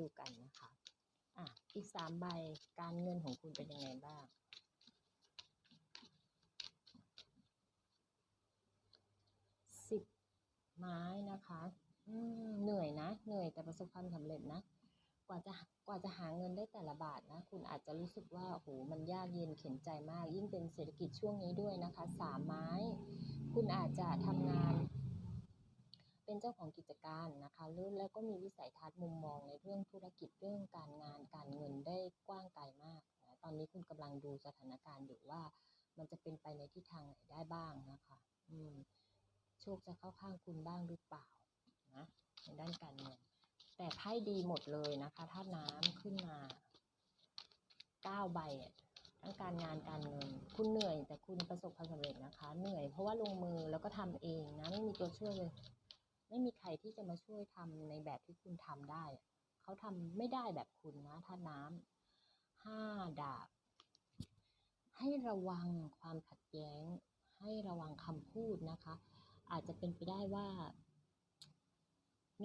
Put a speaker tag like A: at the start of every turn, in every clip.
A: ดูกันนะคะอะอีกสามใบการเงินของคุณเป็นยังไงบ้างสิบไม้นะคะอืมเหนื่อยนะ เหนื่อยแต่ประสบความสำเร็จนะ กว่าจะกว่าจะหาเงินได้แต่ละบาทนะ คุณอาจจะรู้สึกว่าโอ้โหมันยากเย็นเข็นใจมาก ยิ่งเป็นเศรษฐกิจช่วงนี้ด้วยนะคะสามไม้ คุณอาจจะทำงาน เป็นเจ้าของกิจการนะคะหรือแล้วก็มีวิสัยทัศน์มุมมองในเรื่องธุรกิจเรื่องการงานการเงินได้กว้างไกลมากนะตอนนี้คุณกำลังดูสถานการณ์อยู่ว่า มันจะเป็นไปในทิศทางไหนได้บ้างนะคะ อืมโชคจะเข้าข้างคุณบ้างหรือเปล่านะในด้านการเงินแต่ไพ่ดีหมดเลยนะคะถ้าน้ำขึ้นมาเก้าใบทั้งการงานการเงิน คุณเหนื่อยแต่คุณประสบความสำเร็จนะคะ เหนื่อยเพราะว่าลงมือแล้วก็ทำเองนะ ไม่มีตัวช่วยเลย ไม่มีใครที่จะมาช่วยทำในแบบที่คุณทำได้ เขาทำไม่ได้แบบคุณนะถ้าน้ำห้าดาบ ให้ระวังความขัดแย้ง ให้ระวังคำพูดนะคะ อาจจะเป็นไปได้ว่า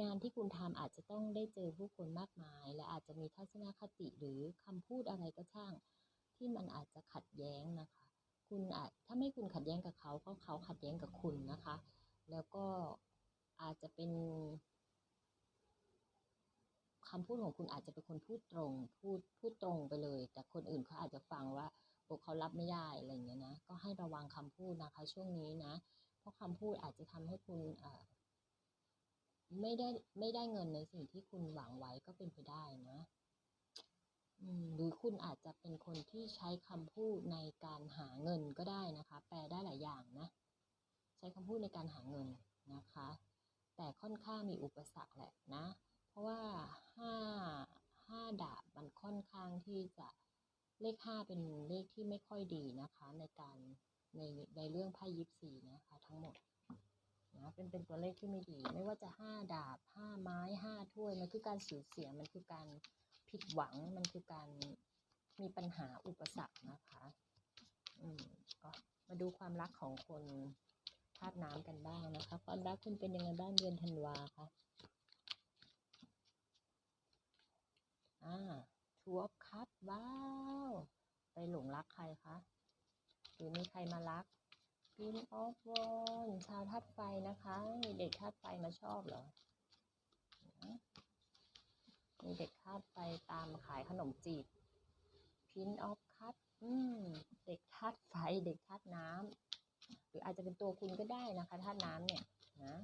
A: งานที่คุณทำอาจจะต้องได้เจอผู้คนมากมาย และอาจจะมีทัศนคติหรือคำพูดอะไรก็ช่าง ที่มันอาจจะขัดแย้งนะคะ คุณอาจถ้าไม่คุณขัดแย้งกับเขาก็เขาขัดแย้งกับคุณนะคะ แล้วก็ อาจจะเป็นคำพูดของคุณอาจจะเป็นคนพูดตรง พูดพูดตรงไปเลย แต่คนอื่นเขาอาจจะฟังว่าโอ้เขารับไม่ได้อะไรอย่างเงี้ยนะ ก็ให้ระวังคำพูดนะคะ ช่วงนี้นะ เพราะคำพูดอาจจะทำให้คุณเอ่อไม่ได้ไม่ได้เงินในสิ่งที่คุณหวังไว้ก็เป็นไปได้นะหรือคุณอาจจะเป็นคนที่ใช้คำพูดในการหาเงินก็ได้นะคะ แปลได้หลายอย่างนะ ใช้คำพูดในการหาเงินนะคะ ค่อนข้างมีอุปสรรคแหละนะ เพราะว่าห้าห้าดาบมันค่อนข้างที่จะเลขห้าเป็นเลขที่ไม่ค่อยดีนะคะในการในในเรื่องไพ่ยิปซีนะคะทั้งหมดนะเป็นเป็นตัวเลขที่ไม่ดี ไม่ว่าจะห้าดาบห้าไม้ห้าถ้วยมันคือการสูญเสียมันคือการผิดหวังมันคือการมีปัญหาอุปสรรคนะคะ อืมก็มาดูความรักของคน ธาตุน้ำกันบ้างนะคะ ความรักคุณเป็นยังไงบ้างเดือนธันวาคะอ่าทัวร์คัพว้าว ไปหลงรักใครคะหรือมีใครมารักพินออฟวอนชาวธาตุไฟนะคะมีเด็กธาตุไฟมาชอบเหรอมีเด็กธาตุไฟตามขายขนมจีบพินออฟคัพอืมเด็กธาตุไฟเด็กธาตุน้ำ หรืออาจจะเป็นตัวคุณก็ได้นะคะธาตุน้ำเนี่ยนะ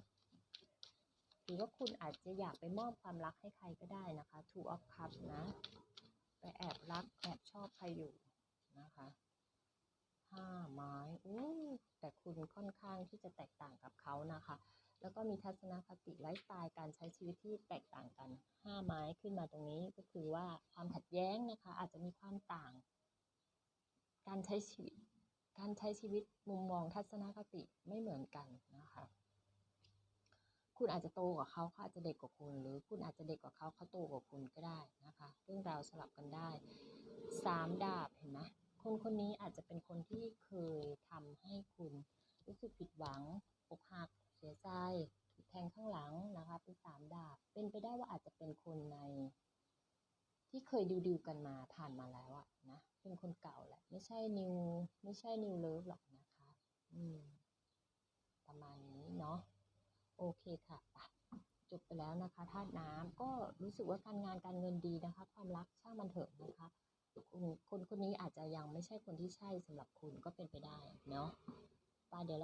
A: หรือว่าคุณอาจจะอยากไปมอบความรักให้ใครก็ได้นะคะ two of cups นะ ไปแอบรัก แอบชอบใครอยู่นะคะห้าไม้อู้แต่คุณค่อนข้างที่จะแตกต่างกับเขานะคะ แล้วก็มีทัศนคติไลฟ์สไตล์การใช้ชีวิตที่แตกต่างกันห้าไม้ขึ้นมาตรงนี้ก็คือว่าความขัดแย้งนะคะ อาจจะมีความต่าง การใช้ชีวิต การใช้ชีวิตมุมมองทัศนคติไม่เหมือนกันนะคะ คุณอาจจะโตกว่าเขาเขาอาจจะเด็กกว่าคุณ หรือคุณอาจจะเด็กกว่าเขาเขาโตกว่าคุณก็ได้นะคะ เรื่องราวสลับกันได้สามดาบเห็นไหมคนคนนี้อาจจะเป็นคนที่เคยทำให้คุณรู้สึกผิดหวังอกหักเสียใจแทงข้างหลังนะคะเป็นสามดาบเป็นไปได้ว่าอาจจะเป็นคนใน ที่เคยดิวดิวๆกันมาผ่านมาแล้วอะนะ เป็นคนเก่าแหละ ไม่ใช่นิวไม่ใช่นิวเลิฟหรอกนะคะ อืม ประมาณนี้เนาะโอเคค่ะปะจบไปแล้วนะคะธาตุน้ำก็รู้สึกว่าการงานการเงินดีนะคะ ความรักช่างมันเถอะนะคะคนคนคนนี้อาจจะยังไม่ใช่คนที่ใช่สำหรับคุณก็เป็นไปได้เนาะปาเดี๋ยวเรา